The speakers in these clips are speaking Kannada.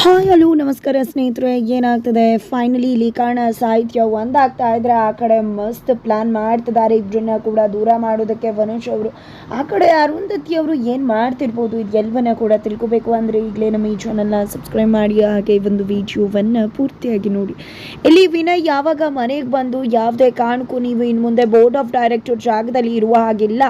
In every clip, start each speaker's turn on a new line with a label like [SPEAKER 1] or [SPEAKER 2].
[SPEAKER 1] ಹಾಯ್, ಹಲೋ, ನಮಸ್ಕಾರ ಸ್ನೇಹಿತರೆ, ಏನಾಗ್ತದೆ? ಫೈನಲಿ ಇಲ್ಲಿ ಕಾರಣ ಸಾಹಿತ್ಯ ಒಂದಾಗ್ತಾ ಇದ್ರೆ ಆ ಕಡೆ ಮಸ್ತ್ ಪ್ಲಾನ್ ಮಾಡ್ತಿದ್ದಾರೆ. ಇಬ್ಬರನ್ನ ಕೂಡ ದೂರ ಮಾಡೋದಕ್ಕೆ ವನುಷ್ ಅವರು. ಆ ಕಡೆ ಅರುಂಧತಿ ಅವರು ಏನು ಮಾಡ್ತಿರ್ಬೋದು? ಇದು ಕೂಡ ತಿಳ್ಕೊಬೇಕು ಅಂದರೆ ಈಗಲೇ ನಮ್ಮ ಈ ಚಾನಲ್ನ ಸಬ್ಸ್ಕ್ರೈಬ್ ಮಾಡಿ, ಹಾಗೆ ಒಂದು ವಿಡಿಯೋವನ್ನು ಪೂರ್ತಿಯಾಗಿ ನೋಡಿ. ಇಲ್ಲಿ ವಿನಯ್ ಯಾವಾಗ ಮನೆಗೆ ಬಂದು ಯಾವುದೇ ಕಾರಣಕ್ಕೂ ನೀವು ಇನ್ನು ಮುಂದೆ ಬೋರ್ಡ್ ಆಫ್ ಡೈರೆಕ್ಟರ್ ಜಾಗದಲ್ಲಿ ಇರುವ ಹಾಗಿಲ್ಲ.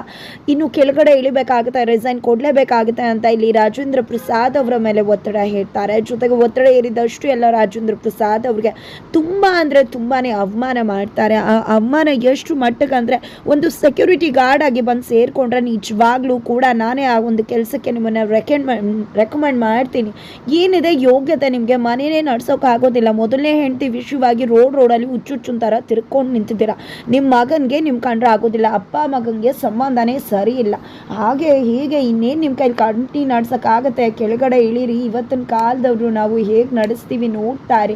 [SPEAKER 1] ಇನ್ನು ಕೆಳಗಡೆ ಇಳಿಬೇಕಾಗುತ್ತೆ ರಿಸೈನ್ ಕೊಡಲೇಬೇಕಾಗುತ್ತೆ ಅಂತ ಇಲ್ಲಿ ರಾಜೇಂದ್ರ ಪ್ರಸಾದ್ ಅವರ ಮೇಲೆ ಒತ್ತಡ ಹೇಳ್ತಾರೆ ಜೊತೆಗೆ ಒತ್ತಡ ಏರಿದಷ್ಟು ಎಲ್ಲ ರಾಜೇಂದ್ರ ಪ್ರಸಾದ್ ಅವ್ರಿಗೆ ತುಂಬ ಅಂದರೆ ತುಂಬಾ ಅವಮಾನ ಮಾಡ್ತಾರೆ. ಆ ಅವಮಾನ ಎಷ್ಟು ಮಟ್ಟಕ್ಕೆ ಅಂದರೆ ಒಂದು ಸೆಕ್ಯೂರಿಟಿ ಗಾರ್ಡ್ ಆಗಿ ಬಂದು ಸೇರಿಕೊಂಡ್ರೆ ನಿಜವಾಗ್ಲೂ ಕೂಡ ನಾನೇ ಆ ಒಂದು ಕೆಲಸಕ್ಕೆ ನಿಮ್ಮನ್ನು ರೆಕಮೆಂಡ್ ರೆಕಮೆಂಡ್ ಮಾಡ್ತೀನಿ. ಏನಿದೆ ಯೋಗ್ಯತೆ ನಿಮಗೆ? ಮನೇನೇ ನಡ್ಸೋಕ್ಕಾಗೋದಿಲ್ಲ ಮೊದಲನೇ ಹೆಂಡತಿ ವಿಷಯವಾಗಿ ರೋಡ್ ರೋಡಲ್ಲಿ ಹುಚ್ಚುಚ್ಚುನ್ ಥರ ತಿರ್ಕೊಂಡು ನಿಂತಿದ್ದೀರಾ? ನಿಮ್ಮ ಮಗನಿಗೆ ನಿಮ್ಮ ಕಂಡ್ರೆ ಆಗೋದಿಲ್ಲ. ಅಪ್ಪ, ಮಗನಿಗೆ ಸಂಬಂಧನೇ ಸರಿ ಇಲ್ಲ. ಹಾಗೆ ಹೀಗೆ ಇನ್ನೇನು ನಿಮ್ಮ ಕೈಲಿ ಕಂಟಿ ನಡ್ಸೋಕ್ಕಾಗತ್ತೆ ಕೆಳಗಡೆ ಇಳೀರಿ. ಇವತ್ತಿನ ಕಾಲದವರು ನಾವು ಹೇಗೆ ನಡೆಸ್ತೀವಿ ನೋಡ್ತಾರೆ.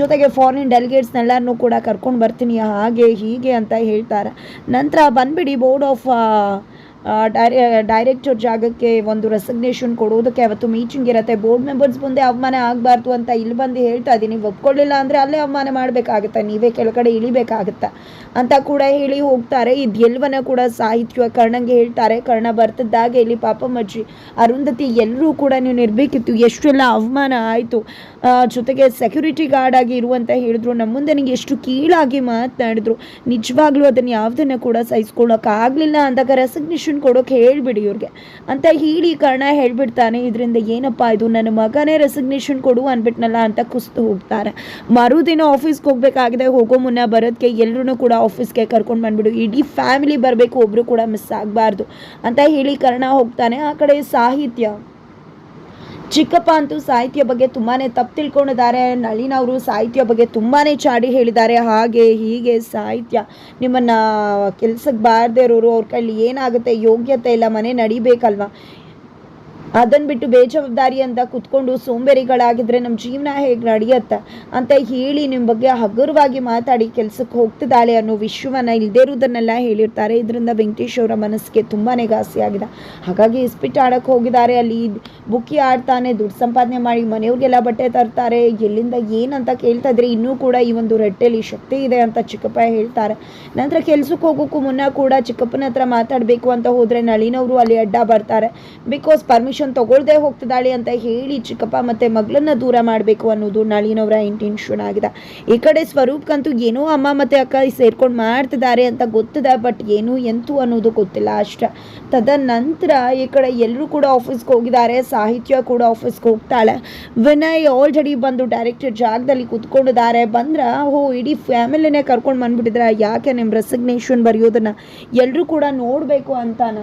[SPEAKER 1] ಜೊತೆಗೆ ಫಾರಿನ್ ಡೆಲಿಗೇಟ್ಸ್ನೆಲ್ಲರನ್ನೂ ಕೂಡ ಕರ್ಕೊಂಡು ಬರ್ತೀನಿ, ಹಾಗೆ ಹೀಗೆ ಅಂತ ಹೇಳ್ತಾರೆ. ನಂತರ ಬಂದ್ಬಿಡಿ ಬೋರ್ಡ್ ಆಫ್ ಡೈರೆ ಡೈರೆಕ್ಟರ್ ಜಾಗಕ್ಕೆ ಒಂದು ರೆಸಿಗ್ನೇಷನ್ ಕೊಡೋದಕ್ಕೆ ಅವತ್ತು ಮೀಟಿಂಗ್ ಇರುತ್ತೆ. ಬೋರ್ಡ್ ಮೆಂಬರ್ಸ್ ಮುಂದೆ ಅವಮಾನ ಆಗಬಾರ್ದು ಅಂತ ಇಲ್ಲಿ ಬಂದು ಹೇಳ್ತಾ ಇದ್ದೀನಿ. ಒಪ್ಕೊಳ್ಳಿಲ್ಲ ಅಂದರೆ ಅಲ್ಲೇ ಅವಮಾನ ಮಾಡಬೇಕಾಗುತ್ತೆ. ನೀವೇ ಕೆಳಗಡೆ ಇಳಿಬೇಕಾಗುತ್ತೆ ಅಂತ ಕೂಡ ಹೇಳಿ ಹೋಗ್ತಾರೆ. ಇದು ಎಲ್ಲವನ್ನ ಕೂಡ ಸಾಹಿತ್ಯ ಕರ್ಣಂಗೆ ಹೇಳ್ತಾರೆ. ಕರ್ಣ ಬರ್ತಿದ್ದಾಗ ಇಲ್ಲಿ ಪಾಪಮ್ಮಜ್ಜಿ ಅರುಂಧತಿ ಎಲ್ಲರೂ ಕೂಡ ನೀವು ಇರಬೇಕಿತ್ತು ಎಷ್ಟೆಲ್ಲ ಅವಮಾನ ಆಯಿತು. ಜೊತೆಗೆ ಸೆಕ್ಯೂರಿಟಿ ಗಾರ್ಡ್ ಆಗಿ ಇರುವಂತ ಹೇಳಿದ್ರು. ನಮ್ಮ ಮುಂದೆ ನನಗೆ ಎಷ್ಟು ಕೀಳಾಗಿ ಮಾತನಾಡಿದ್ರು. ನಿಜವಾಗ್ಲೂ ಅದನ್ನು ಯಾವುದನ್ನು ಕೂಡ ಸಹಿಸ್ಕೊಳ್ಳೋಕ್ಕಾಗಲಿಲ್ಲ ಅಂದಾಗ ರೆಸಿಗ್ನೇಷನ್ ಕೊಡೋಕೆ ಹೇಳ್ಬಿಡಿ ಇವ್ರಿಗೆ. ಅಂತ ಹೇಳಿ ಕರ್ಣ ಹೇಳ್ಬಿಡ್ತಾನೆ, ಇದರಿಂದ ಏನಪ್ಪ ಇದು? ನನ್ನ ಮಗನೇ ರೆಸಿಗ್ನೇಷನ್ ಕೊಡು ಅಂದ್ಬಿಟ್ನಲ್ಲ ಅಂತ ಕುಸ್ತು ಹೋಗ್ತಾರೆ. ಮರುದಿನ ಆಫೀಸ್ಗೆ ಹೋಗ್ಬೇಕಾಗಿದೆ, ಹೋಗೋ ಮುನ್ನ ಬರೋದಕ್ಕೆ ಎಲ್ಲರೂ ಕೂಡ ಆಫೀಸ್ಗೆ ಕರ್ಕೊಂಡು ಬಂದ್ಬಿಡು. ಇಡೀ ಫ್ಯಾಮಿಲಿ ಬರಬೇಕು ಒಬ್ಬರು ಕೂಡ ಮಿಸ್ ಆಗಬಾರ್ದು. ಅಂತ ಹೇಳಿ ಕರ್ಣ ಹೋಗ್ತಾನೆ. ಆ ಕಡೆ ಸಾಹಿತ್ಯ. ಚಿಕ್ಕಪ್ಪ ಅಂತೂ ಸಾಹಿತ್ಯ ಬಗ್ಗೆ ತುಂಬಾನೇ ತಪ್ಪು ತಿಳ್ಕೊಂಡಿದ್ದಾರೆ. ನಳಿನ ಅವರು ಸಾಹಿತ್ಯ ಬಗ್ಗೆ ತುಂಬಾನೇ ಚಾಡಿ ಹೇಳಿದ್ದಾರೆ. ಹಾಗೆ ಹೀಗೆ ಸಾಹಿತ್ಯ ನಿಮ್ಮನ್ನ ಕೆಲ್ಸಕ್ಕೆ ಬಾರದೇ ಇರೋರು, ಅವ್ರ ಕೈಲಿ ಏನಾಗುತ್ತೆ ಯೋಗ್ಯತೆ ಇಲ್ಲ, ಮನೆ ನಡಿಬೇಕಲ್ವಾ? ಅದನ್ನು ಬಿಟ್ಟು ಬೇಜವಾಬ್ದಾರಿ ಅಂತ ಕುತ್ಕೊಂಡು ಸೋಂಬೇರಿಗಳಾಗಿದ್ರೆ ನಮ್ಮ ಜೀವನ ಹೇಗೆ ನಡೆಯುತ್ತೆ? ಅಂತ ಹೇಳಿ ನಿಮ್ಮ ಬಗ್ಗೆ ಹಗುರವಾಗಿ ಮಾತಾಡಿ ಕೆಲಸಕ್ಕೆ ಹೋಗ್ತಿದ್ದಾಳೆ ಅನ್ನೋ ವಿಶ್ವವನ್ನು ಇಲ್ಲದೇ ಇರೋದನ್ನೆಲ್ಲ ಹೇಳಿರ್ತಾರೆ. ಇದರಿಂದ ವೆಂಕಟೇಶ್ ಅವರ ಮನಸ್ಸಿಗೆ ತುಂಬಾ ಆಗಿದೆ. ಹಾಗಾಗಿ ಇಸ್ಪಿಟ್ ಆಡಕ್ಕೆ ಹೋಗಿದ್ದಾರೆ. ಅಲ್ಲಿ ಬುಕ್ಕಿ ಆಡ್ತಾನೆ, ದುಡ್ಡು ಸಂಪಾದನೆ ಮಾಡಿ ಮನೆಯವ್ರಿಗೆಲ್ಲ ಬಟ್ಟೆ ತರ್ತಾರೆ. ಎಲ್ಲಿಂದ ಏನಂತ ಕೇಳ್ತಾ ಇದ್ರೆ ಇನ್ನೂ ಕೂಡ ಈ ಒಂದು ರೆಟ್ಟೆಲಿ ಶಕ್ತಿ ಇದೆ ಅಂತ ಚಿಕ್ಕಪ್ಪ ಹೇಳ್ತಾರೆ. ನಂತರ ಕೆಲಸಕ್ಕೆ ಹೋಗೋಕ್ಕೂ ಮುನ್ನ ಕೂಡ ಚಿಕ್ಕಪ್ಪನ ಹತ್ರ ಮಾತಾಡಬೇಕು ಅಂತ ಹೋದರೆ ನಳಿನವರು ಅಲ್ಲಿ ಅಡ್ಡ ಬರ್ತಾರೆ. ಬಿಕಾಸ್ ಪರ್ಮಿಷನ್ ತಗೊಳ್ದೆ ಹೋಗ್ತಿದ್ದಾಳೆ ಅಂತ ಹೇಳಿ ಚಿಕ್ಕಪ್ಪ ಮತ್ತೆ ಮಗಳನ್ನ ದೂರ ಮಾಡಬೇಕು ಅನ್ನೋದು ನಳಿನವರ ಇಂಟೆನ್ಷನ್ ಆಗಿದೆ. ಈ ಕಡೆ ಸ್ವರೂಪ್ಗಂತೂ ಏನೋ ಅಮ್ಮ ಮತ್ತೆ ಅಕ್ಕ ಸೇರ್ಕೊಂಡು ಮಾಡ್ತಿದ್ದಾರೆ ಅಂತ ಗೊತ್ತಿದೆ ಬಟ್ ಏನು ಎಂತು ಅನ್ನೋದು ಗೊತ್ತಿಲ್ಲ ಅಷ್ಟೇ. ತದನಂತರ ಈ ಕಡೆ ಎಲ್ಲರೂ ಕೂಡ ಆಫೀಸ್ಗೆ ಹೋಗಿದ್ದಾರೆ, ಸಾಹಿತ್ಯ ಕೂಡ ಆಫೀಸ್ಗೆ ಹೋಗ್ತಾಳೆ. ವಿನಯ್ ಆಲ್ರೆಡಿ ಬಂದು ಡೈರೆಕ್ಟರ್ ಜಾಗದಲ್ಲಿ ಕುತ್ಕೊಂಡಿದ್ದಾರೆ. ಬಂದ್ರೆ, ಓ, ಇಡೀ ಫ್ಯಾಮಿಲಿನೇ ಕರ್ಕೊಂಡು ಬಂದ್ಬಿಟ್ಟಿದ್ರೆ ಯಾಕೆ ನಿಮ್ಮ ರೆಸಿಗ್ನೇಷನ್ ಬರೆಯೋದನ್ನ? ಎಲ್ಲರೂ ಕೂಡ ನೋಡಬೇಕು ಅಂತಾನ.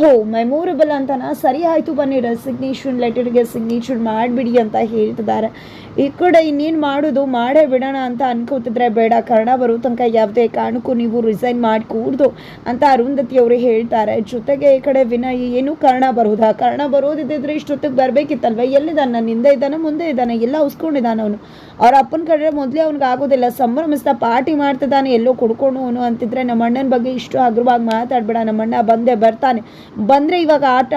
[SPEAKER 1] ಹೋ ಮೆಮೊರಬಲ್ ಅಂತನ? ಸರಿ ಆಯಿತು ಬನ್ನಿ ರೆಸಿಗ್ನೇಷನ್ ಲೆಟರ್ಗೆ ಸಿಗ್ನೇಚರ್ ಮಾಡಿಬಿಡಿ ಅಂತ ಹೇಳ್ತಿದ್ದಾರೆ. ಈ ಕಡೆ ಇನ್ನೇನು ಮಾಡೋದು? ಮಾಡೇ ಬಿಡೋಣ ಅಂತ ಅನ್ಕೋತಿದ್ರೆ ಬೇಡ. ಕರ್ಣ ಬರೋ ತನಕ ಯಾವುದೇ ಕಾರಣಕ್ಕೂ ನೀವು ರಿಸೈನ್ ಮಾಡಿ ಕೂಡ್ದು ಅಂತ ಅರುಂಧತಿ ಅವರು ಹೇಳ್ತಾರೆ. ಜೊತೆಗೆ ಈ ಕಡೆ ವಿನಯ್, ಏನು ಕರ್ಣ ಬರೋದಾ? ಕರ್ಣ ಬರೋದಿದ್ದರೆ ಇಷ್ಟೊತ್ತಿಗೆ ಬರಬೇಕಿತ್ತಲ್ವ? ಎಲ್ಲಿದ್ದಾನೆ? ನನ್ನ ಹಿಂದೆ ಇದ್ದಾನೆ, ಮುಂದೆ ಇದ್ದಾನೆ? ಎಲ್ಲ ಉಸ್ಕೊಂಡಿದ್ದಾನೆ ಅವನು. ಅವ್ರ ಅಪ್ಪನ ಕಡೆ ಮೊದಲೇ ಅವ್ನಿಗೆ ಆಗೋದಿಲ್ಲ. ಸಂಭ್ರಮಿಸ್ತಾ ಪಾರ್ಟಿ ಮಾಡ್ತಿದ್ದಾನೆ. ಎಲ್ಲೋ ಕೊಡ್ಕೊಂಡು ಅವನು ಅಂತಿದ್ರೆ ನಮ್ಮ ಅಣ್ಣನ ಬಗ್ಗೆ ಇಷ್ಟು ಹಗುರವಾಗಿ ಮಾತಾಡ್ಬೇಡ. ನಮ್ಮ ಅಣ್ಣ ಬಂದೇ ಬರ್ತಾನೆ. ಬಂದರೆ ಇವಾಗ ಆಟ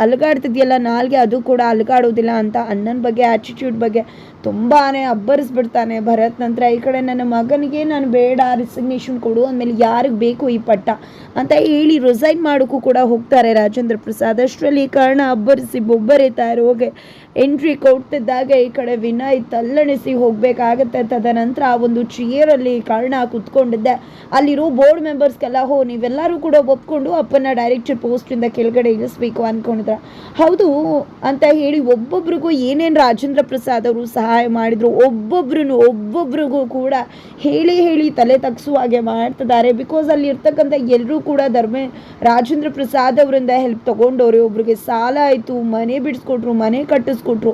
[SPEAKER 1] ಅಲುಗಾಡ್ತಿದ್ಯಲ್ಲ ನಾಲ್ಗೆ ಅದು ಕೂಡ ಅಲುಗಾಡೋದಿಲ್ಲ ಅಂತ ಅಣ್ಣನ ಬಗ್ಗೆ ಆ್ಯಟಿಟ್ಯೂಡ್ ಬಗ್ಗೆ. ತುಂಬಾ ಅಬ್ಬರಿಸ್ಬಿಡ್ತಾನೆ. ಭರತ್ ನಂತರ ಈ ಕಡೆ ನನ್ನ ಮಗನಿಗೆ ನಾನು ಬೇಡ ರಿಸಿಗ್ನೇಷನ್ ಕೊಡು ಅಂದಮೇಲೆ ಯಾರಿಗೆ ಬೇಕು ಈ ಪಟ್ಟ ಅಂತ ಹೇಳಿ ರಿಸೈನ್ ಮಾಡೋಕ್ಕೂ ಕೂಡ ಹೋಗ್ತಾರೆ ರಾಜೇಂದ್ರ ಪ್ರಸಾದ್. ಅಷ್ಟರಲ್ಲಿ ಕಾರಣ ಅಬ್ಬರಿಸಿ ಬೊಬ್ಬರಿತಾರೆ ಹೋಗಿ ಎಂಟ್ರಿ ಕೊಡ್ತಿದ್ದಾಗ ಈ ಕಡೆ ವಿನಯ್ ತಲ್ಲಣಿಸಿ ಹೋಗಬೇಕಾಗತ್ತೆ. ತದನಂತರ ಆ ಒಂದು ಚೇರಲ್ಲಿ ಕಾರಣ ಕುತ್ಕೊಂಡಿದ್ದೆ. ಅಲ್ಲಿರೋ ಬೋರ್ಡ್ ಮೆಂಬರ್ಸ್ಗೆಲ್ಲ ಹೋ, ನೀವೆಲ್ಲರೂ ಕೂಡ ಒಪ್ಕೊಂಡು ಅಪ್ಪನ ಡೈರೆಕ್ಟರ್ ಪೋಸ್ಟಿಂದ ಕೆಳಗಡೆ ಇಳಿಸ್ಬೇಕು ಅಂದ್ಕೊಂಡಿದ್ರ ಹೌದು ಅಂತ ಹೇಳಿ ಒಬ್ಬೊಬ್ರಿಗೂ ಏನೇನು ರಾಜೇಂದ್ರ ಪ್ರಸಾದ್ ಅವರು ಸಹಾಯ ಮಾಡಿದ್ರು. ಒಬ್ಬೊಬ್ರು ಒಬ್ಬೊಬ್ರಿಗೂ ಕೂಡ ಹೇಳಿ ಹೇಳಿ ತಲೆ ತಗ್ಸುವ ಹಾಗೆ ಮಾಡ್ತಿದ್ದಾರೆ. ಬಿಕಾಸ್ ಅಲ್ಲಿ ಇರ್ತಕ್ಕಂಥ ಎಲ್ಲರೂ ಕೂಡ ಧರ್ಮ, ರಾಜೇಂದ್ರ ಪ್ರಸಾದ್ ಅವರಿಂದ ಹೆಲ್ಪ್ ತಗೊಂಡವ್ರೆ. ಒಬ್ರಿಗೆ ಸಾಲ ಆಯಿತು, ಮನೆ ಬಿಡಿಸ್ಕೊಟ್ರು, ಮನೆ ಕಟ್ಟಿಸ್ಕೊಟ್ರು.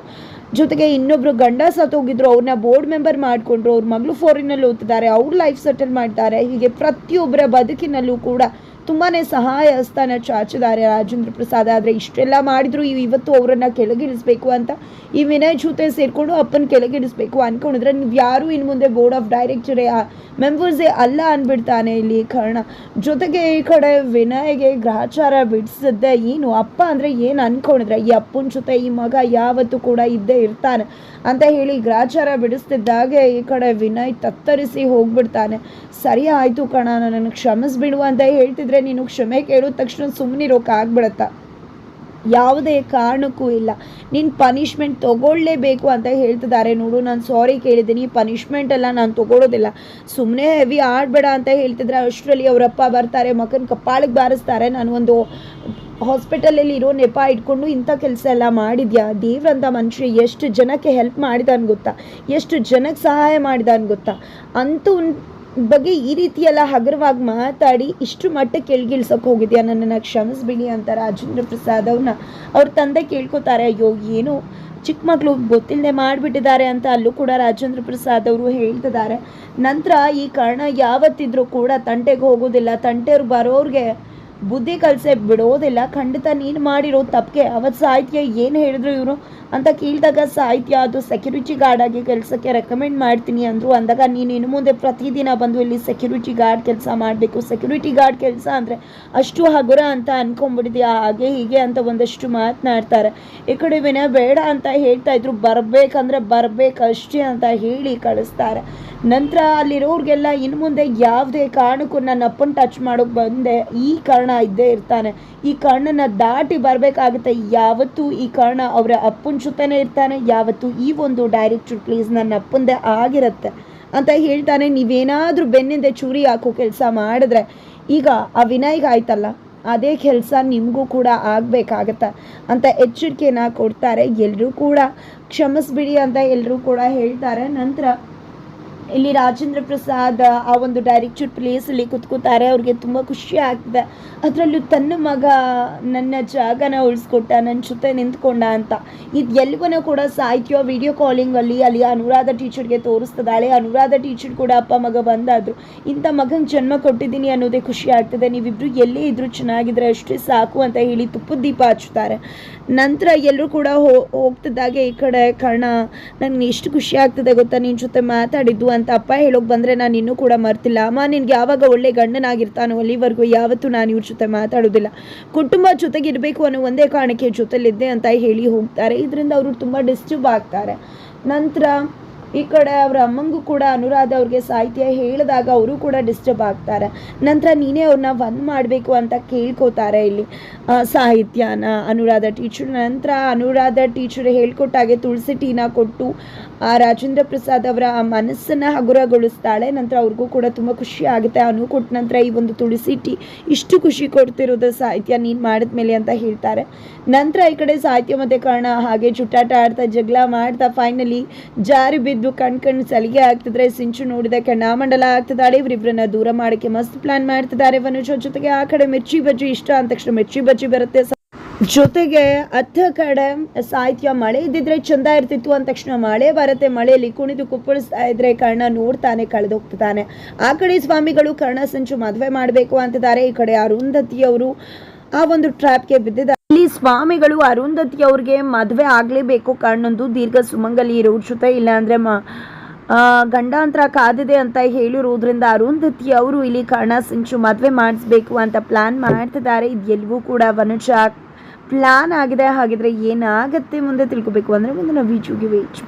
[SPEAKER 1] ಜೊತೆಗೆ ಇನ್ನೊಬ್ರು ಗಂಡ ಸತ್ತೋಗಿದ್ರು ಅವ್ರನ್ನ ಬೋರ್ಡ್ ಮೆಂಬರ್ ಮಾಡಿಕೊಂಡ್ರು. ಅವ್ರ ಮಗಳು ಫೋರಿನಲ್ಲಿ ಓದ್ತಿದ್ದಾರೆ, ಅವ್ರ ಲೈಫ್ ಸೆಟಲ್ ಮಾಡ್ತಾರೆ. ಹೀಗೆ ಪ್ರತಿಯೊಬ್ಬರ ಬದುಕಿನಲ್ಲೂ ಕೂಡ ತುಂಬಾ ಸಹಾಯ ಹಸ್ತಾನ ಚಾಚಿದ್ದಾರೆ ರಾಜೇಂದ್ರ ಪ್ರಸಾದ್. ಆದರೆ ಇಷ್ಟೆಲ್ಲ ಮಾಡಿದ್ರು, ಇವ್- ಇವತ್ತು ಅವರನ್ನು ಕೆಳಗಿಳಿಸ್ಬೇಕು ಅಂತ ಈ ವಿನಯ್ ಜೊತೆ ಸೇರಿಕೊಂಡು ಅಪ್ಪನ ಕೆಳಗಿಳಿಸ್ಬೇಕು ಅಂದ್ಕೊಂಡಿದ್ರೆ ನೀವು ಯಾರು ಇನ್ನು ಮುಂದೆ ಬೋರ್ಡ್ ಆಫ್ ಡೈರೆಕ್ಟರೇ ಮೆಂಬರ್ಸೇ ಅಲ್ಲ ಅಂದ್ಬಿಡ್ತಾನೆ ಇಲ್ಲಿ ಕಾರಣ. ಜೊತೆಗೆ ಈ ಕಡೆ ವಿನಯ್ಗೆ ಗ್ರಹಚಾರ ಬಿಡಿಸಿದ್ದೆ. ಏನು ಅಪ್ಪ ಅಂದರೆ ಏನು ಅನ್ಕೊಂಡಿದ್ರೆ? ಈ ಅಪ್ಪನ ಜೊತೆ ಈ ಮಗ ಯಾವತ್ತೂ ಕೂಡ ಇದ್ದೇ ಇರ್ತಾನೆ ಅಂತ ಹೇಳಿ ಗ್ರಹಚಾರ ಬಿಡಿಸ್ತಿದ್ದಾಗೆ ಈ ಕಡೆ ವಿನಯ್ ತತ್ತರಿಸಿ ಹೋಗ್ಬಿಡ್ತಾನೆ. ಸರಿ ಆಯಿತು ಕಣ ನನಗೆ ಕ್ಷಮಿಸ್ಬಿಡು ಅಂತ ಹೇಳ್ತಿದ್ರೆ ನೀನು ಕ್ಷಮೆ ಕೇಳಿದ ತಕ್ಷಣ ಸುಮ್ಮನಿರೋಕ್ಕಾಗ್ಬಿಡತ್ತ ಯಾವುದೇ ಕಾರಣಕ್ಕೂ ಇಲ್ಲ. ನೀನು ಪನಿಷ್ಮೆಂಟ್ ತಗೊಳ್ಳೇಬೇಕು ಅಂತ ಹೇಳ್ತಿದ್ದಾರೆ ನೋಡು, ನಾನು ಸಾರಿ ಕೇಳಿದ್ದೀನಿ. ಪನಿಷ್ಮೆಂಟ್ ಎಲ್ಲ ನಾನು ತಗೊಳೋದಿಲ್ಲ. ಸುಮ್ಮನೆ ಹೆವಿ ಆಡಬೇಡ ಅಂತ ಹೇಳ್ತಿದ್ರೆ ಅಷ್ಟರಲ್ಲಿ ಅವರಪ್ಪ ಬರ್ತಾರೆ, ಮಗನ ಕಪ್ಪಾಳಿಗೆ ಬಾರಿಸ್ತಾರೆ. ನಾನು ಒಂದು ಹಾಸ್ಪಿಟಲಲ್ಲಿ ಇರೋ ನೆಪ ಇಟ್ಕೊಂಡು ಇಂಥ ಕೆಲಸ ಎಲ್ಲ ಮಾಡಿದ್ಯಾ? ದೇವ್ರಂಥ ಮನುಷ್ಯ, ಎಷ್ಟು ಜನಕ್ಕೆ ಹೆಲ್ಪ್ ಮಾಡಿದಾನೆ ಗೊತ್ತಾ? ಎಷ್ಟು ಜನಕ್ಕೆ ಸಹಾಯ ಮಾಡಿದ ಗೊತ್ತಾ? ಅಂತೂ ಬಗ್ಗೆ ಈ ರೀತಿ ಎಲ್ಲ ಹಗುರವಾಗಿ ಮಾತಾಡಿ ಇಷ್ಟು ಮಟ್ಟಕ್ಕೆ ಕೆಳಗಿಳ್ಸೋಕೆ ಹೋಗಿದ್ಯಾ ನನ್ನನ್ನು ಕ್ಷಮಿಸ್ಬಿಡಿ ಅಂತ ರಾಜೇಂದ್ರ ಪ್ರಸಾದ್ ಅವ್ರನ್ನ ಅವ್ರ ತಂದೆ ಕೇಳ್ಕೊತಾರೆ, ಅಯ್ಯೋ, ಏನು ಚಿಕ್ಕ ಮಕ್ಕಳು ಗೊತ್ತಿಲ್ಲದೆ ಮಾಡಿಬಿಟ್ಟಿದ್ದಾರೆ ಅಂತ ಅಲ್ಲೂ ಕೂಡ ರಾಜೇಂದ್ರ ಪ್ರಸಾದ್ ಅವರು ಹೇಳ್ತಿದ್ದಾರೆ. ನಂತರ ಈ ಕಾರಣ ಯಾವತ್ತಿದ್ರೂ ಕೂಡ ತಂಟೆಗೆ ಹೋಗೋದಿಲ್ಲ, ತಂಟೆಯವ್ರು ಬರೋರಿಗೆ ಬುದ್ಧಿ ಕಲಿಸೆ ಬಿಡೋದಿಲ್ಲ. ಖಂಡಿತ ನೀನು ಮಾಡಿರೋ ತಪ್ಪಿಗೆ ಅವತ್ತು ಸಾಹಿತ್ಯ ಏನು ಹೇಳಿದ್ರು ಇವರು? ಅಂತ ಕೇಳಿದಾಗ ಸಾಹಿತ್ಯ ಅದು ಸೆಕ್ಯೂರಿಟಿ ಆಗಿ ಕೆಲಸಕ್ಕೆ ರೆಕಮೆಂಡ್ ಮಾಡ್ತೀನಿ ಅಂದರು. ಅಂದಾಗ ನೀನು ಇನ್ನು ಮುಂದೆ ಪ್ರತಿದಿನ ಬಂದು ಇಲ್ಲಿ ಸೆಕ್ಯೂರಿಟಿ ಗಾರ್ಡ್ ಕೆಲಸ ಮಾಡಬೇಕು. ಸೆಕ್ಯೂರಿಟಿ ಗಾರ್ಡ್ ಕೆಲಸ ಅಂದರೆ ಅಷ್ಟು ಹಗುರ ಅಂತ ಅನ್ಕೊಂಡ್ಬಿಟ್ಟಿದ್ಯಾ? ಹಾಗೆ ಹೀಗೆ ಅಂತ ಒಂದಷ್ಟು ಮಾತನಾಡ್ತಾರೆ. ಈ ಕಡೆ ವಿನ ಬೇಡ ಅಂತ ಹೇಳ್ತಾ ಇದ್ರು. ಬರಬೇಕಂದ್ರೆ ಬರಬೇಕಷ್ಟೇ ಅಂತ ಹೇಳಿ ಕಳಿಸ್ತಾರೆ. ನಂತರ ಅಲ್ಲಿರೋರಿಗೆಲ್ಲ ಇನ್ನು ಮುಂದೆ ಯಾವುದೇ ಕಾರಣಕ್ಕೂ ನನ್ನ ಅಪ್ಪನ ಟಚ್ ಮಾಡೋಕೆ ಬಂದೆ. ಈ ಕಾರಣ ಇದ್ದೇ ಇರ್ತಾನೆ. ಈ ಕರ್ಣನ ದಾಟಿ ಬರಬೇಕಾಗುತ್ತೆ. ಯಾವತ್ತೂ ಈ ಕರ್ಣ ಅವರ ಅಪ್ಪನ ಜೊತೆನೇ ಇರ್ತಾನೆ. ಯಾವತ್ತೂ ಈ ಒಂದು ಡೈರೆಕ್ಟರ್ ಪ್ಲೀಸ್ ನನ್ನ ಅಪ್ಪಂದೇ ಆಗಿರುತ್ತೆ ಅಂತ ಹೇಳ್ತಾನೆ. ನೀವೇನಾದರೂ ಬೆನ್ನಿಂದ ಚೂರಿ ಹಾಕೋ ಕೆಲಸ ಮಾಡಿದ್ರೆ ಈಗ ಆ ವಿನಯ್ಗೆ ಆಯ್ತಲ್ಲ, ಅದೇ ಕೆಲಸ ನಿಮಗೂ ಕೂಡ ಆಗಬೇಕಾಗತ್ತೆ ಅಂತ ಎಚ್ಚರಿಕೆನ ಕೊಡ್ತಾರೆ. ಎಲ್ಲರೂ ಕೂಡ ಕ್ಷಮಿಸ್ಬಿಡಿ ಅಂತ ಎಲ್ಲರೂ ಕೂಡ ಹೇಳ್ತಾರೆ. ನಂತರ ಇಲ್ಲಿ ರಾಜೇಂದ್ರ ಪ್ರಸಾದ್, ಆ ಒಂದು ಡೈರೆಕ್ಟರ್ ಪ್ಲೇಸಲ್ಲಿ ಕುತ್ಕೋತಾರೆ. ಅವ್ರಿಗೆ ತುಂಬ ಖುಷಿ ಆಗ್ತದೆ. ಅದರಲ್ಲೂ ತನ್ನ ಮಗ ನನ್ನ ಜಾಗನ ಉಳಿಸ್ಕೊಟ್ಟ ನನ್ನ ಜೊತೆ ನಿಂತ್ಕೊಂಡ ಅಂತ. ಇದು ಎಲ್ವೂ ಕೂಡ ಸಾಹಿತ್ಯ ವಿಡಿಯೋ ಕಾಲಿಂಗ್ ಅಲ್ಲಿ ಅನುರಾಧ ಟೀಚರ್ಗೆ ತೋರಿಸ್ತದಾಳೆ ಅನುರಾಧ ಟೀಚರ್ ಕೂಡ ಅಪ್ಪ ಮಗ ಬಂದಾದ್ರು. ಇಂಥ ಮಗಂಗೆ ಜನ್ಮ ಕೊಟ್ಟಿದ್ದೀನಿ ಅನ್ನೋದೇ ಖುಷಿ ಆಗ್ತದೆ. ನೀವಿಬ್ರು ಎಲ್ಲೇ ಇದ್ರು ಚೆನ್ನಾಗಿದ್ರೆ ಅಷ್ಟೇ ಸಾಕು ಅಂತ ಹೇಳಿ ತುಪ್ಪದ ದೀಪ ಹಚ್ಚುತ್ತಾರೆ. ನಂತರ ಎಲ್ಲರೂ ಕೂಡ ಹೋಗ್ತಿದ್ದಾಗೆ ಈ ಕಡೆ ಕರ್ಣ. ನನಗೆ ಎಷ್ಟು ಖುಷಿ ಆಗ್ತದೆ ಗೊತ್ತಾ? ನಿನ್ನ ಜೊತೆ ಮಾತಾಡಿದ್ದು ಅಂತ ಅಪ್ಪ ಹೇಳೋಕೆ ಬಂದರೆ ನಾನು ಇನ್ನೂ ಕೂಡ ಮರ್ತಿಲ್ಲ. ಅಮ್ಮ ನಿನ್ಗೆ ಯಾವಾಗ ಒಳ್ಳೆ ಗಂಡನಾಗಿರ್ತಾನೋ ಅಲ್ಲಿವರೆಗೂ ಯಾವತ್ತೂ ನಾನು ಇವ್ರ ಜೊತೆ ಮಾತಾಡೋದಿಲ್ಲ. ಕುಟುಂಬ ಜೊತೆಗಿರಬೇಕು ಅನ್ನೋ ಒಂದೇ ಕಾರಣಕ್ಕೆ ಜೊತೆಲಿದ್ದೆ ಅಂತ ಹೇಳಿ ಹೋಗ್ತಾರೆ. ಇದರಿಂದ ಅವರು ತುಂಬ ಡಿಸ್ಟರ್ಬ್ ಆಗ್ತಾರೆ. ನಂತರ ಈ ಕಡೆ ಅವ್ರ ಅಮ್ಮಂಗೂ ಕೂಡ ಅನುರಾಧ ಅವ್ರಿಗೆ ಸಾಹಿತ್ಯ ಹೇಳಿದಾಗ ಅವರು ಕೂಡ ಡಿಸ್ಟರ್ಬ್ ಆಗ್ತಾರೆ. ನಂತರ ನೀನೇ ಅವ್ರನ್ನ ಒಂದ್ ಮಾಡಬೇಕು ಅಂತ ಕೇಳ್ಕೊತಾರೆ ಇಲ್ಲಿ ಸಾಹಿತ್ಯನ ಅನುರಾಧ ಟೀಚರ್ ನಂತರ ಅನುರಾಧ ಟೀಚರ್ ಹೇಳ್ಕೊಟ್ಟಾಗೆ ತುಳಸಿ ಟೀನ ಕೊಟ್ಟು, ಆ, ರಾಜೇಂದ್ರ ಪ್ರಸಾದ್ ಅವರ ಮನಸ್ಸನ್ನು ಹಗುರಗೊಳಿಸ್ತಾಳೆ. ನಂತರ ಅವ್ರಿಗೂ ಕೂಡ ತುಂಬ ಖುಷಿ ಆಗುತ್ತೆ. ಅನು ಕೊಟ್ಟ ನಂತರ ಈ ಒಂದು ತುಳಸಿ ಟೀ ಇಷ್ಟು ಖುಷಿ ಕೊಡ್ತಿರೋದು ಸಾಹಿತ್ಯ ನೀನು ಮಾಡಿದ್ಮೇಲೆ ಅಂತ ಹೇಳ್ತಾರೆ. ನಂತರ ಈ ಕಡೆ ಸಾಹಿತ್ಯ ಮತ್ತೆ ಕರ್ಣ ಹಾಗೆ ಚುಟ್ಟಾಟ ಆಡ್ತಾ ಜಗಳ ಮಾಡ್ತಾ ಫೈನಲಿ ಜಾರಿ ಕಣ್ ಕಣ್ಣು ಸಲಿಗೆ ಆಗ್ತಿದ್ರೆ ಸಿಂಚು ನೋಡಿದ ಕಣ್ಣಾಮಂಡಲ ಆಗ್ತಿದ್ದಾಳೆ. ಇವರಿಬ್ಬರನ್ನ ದೂರ ಮಾಡಕ್ಕೆ ಮಸ್ತ್ ಪ್ಲಾನ್ ಮಾಡ್ತಿದ್ದಾರೆ ವನುಜ. ಜೊತೆಗೆ ಆ ಕಡೆ ಮಿರ್ಚಿ ಬಜ್ಜಿ ಇಷ್ಟ ಅಂದ ತಕ್ಷಣ ಮಿರ್ಚಿ ಬಜ್ಜಿ ಬರುತ್ತೆ. ಜೊತೆಗೆ ಅತ್ತ ಕಡೆ ಸಾಹಿತ್ಯ ಮಳೆ ಇದ್ದಿದ್ರೆ ಚಂದ ಇರ್ತಿತ್ತು ಅಂದ ತಕ್ಷಣ ಮಳೆ ಬರುತ್ತೆ. ಮಳೆಯಲ್ಲಿ ಕುಣಿದು ಕುಪ್ಪಳಿಸ್ತಾ ಇದ್ರೆ ಕರ್ಣ ನೋಡ್ತಾನೆ ಕಳೆದೋಗ್ತಾನೆ ಆ ಕಡೆ ಸ್ವಾಮಿಗಳು ಕರ್ಣ ಸಂಚು ಮದುವೆ ಮಾಡಬೇಕು ಅಂತಿದ್ದಾರೆ. ಈ ಕಡೆ ಅರುಂಧತಿ ಅವರು ಆ ಒಂದು ಟ್ರ್ಯಾಪ್ಗೆ ಬಿದ್ದಿದ್ದಾರೆ ಇಲ್ಲಿ ಸ್ವಾಮಿಗಳು ಅರುಂಧತಿ ಅವ್ರಿಗೆ ಮದುವೆ ಆಗಲೇಬೇಕು ಕಾರಣೊಂದು ದೀರ್ಘ ಸುಮಂಗಲಿ ಇರೋರ ಜೊತೆ ಇಲ್ಲ ಅಂದ್ರೆ ಮ ಗಂಡಾಂತರ ಕಾದಿದೆ ಅಂತ ಹೇಳಿರೋದ್ರಿಂದ ಅರುಂಧತಿ ಅವರು ಇಲ್ಲಿ ಕರ್ಣ ಸಿಂಚು ಮದುವೆ ಮಾಡಿಸ್ಬೇಕು ಅಂತ ಪ್ಲಾನ್ ಮಾಡ್ತಿದ್ದಾರೆ. ಇದೆಲ್ಲವೂ ಕೂಡ ವನುಜ ಪ್ಲಾನ್ ಆಗಿದೆ. ಹಾಗಿದ್ರೆ ಏನಾಗುತ್ತೆ ಮುಂದೆ ತಿಳ್ಕೊಬೇಕು ಅಂದರೆ ಮುಂದಿನ ವೀಚುಗೆ ವೇಟ್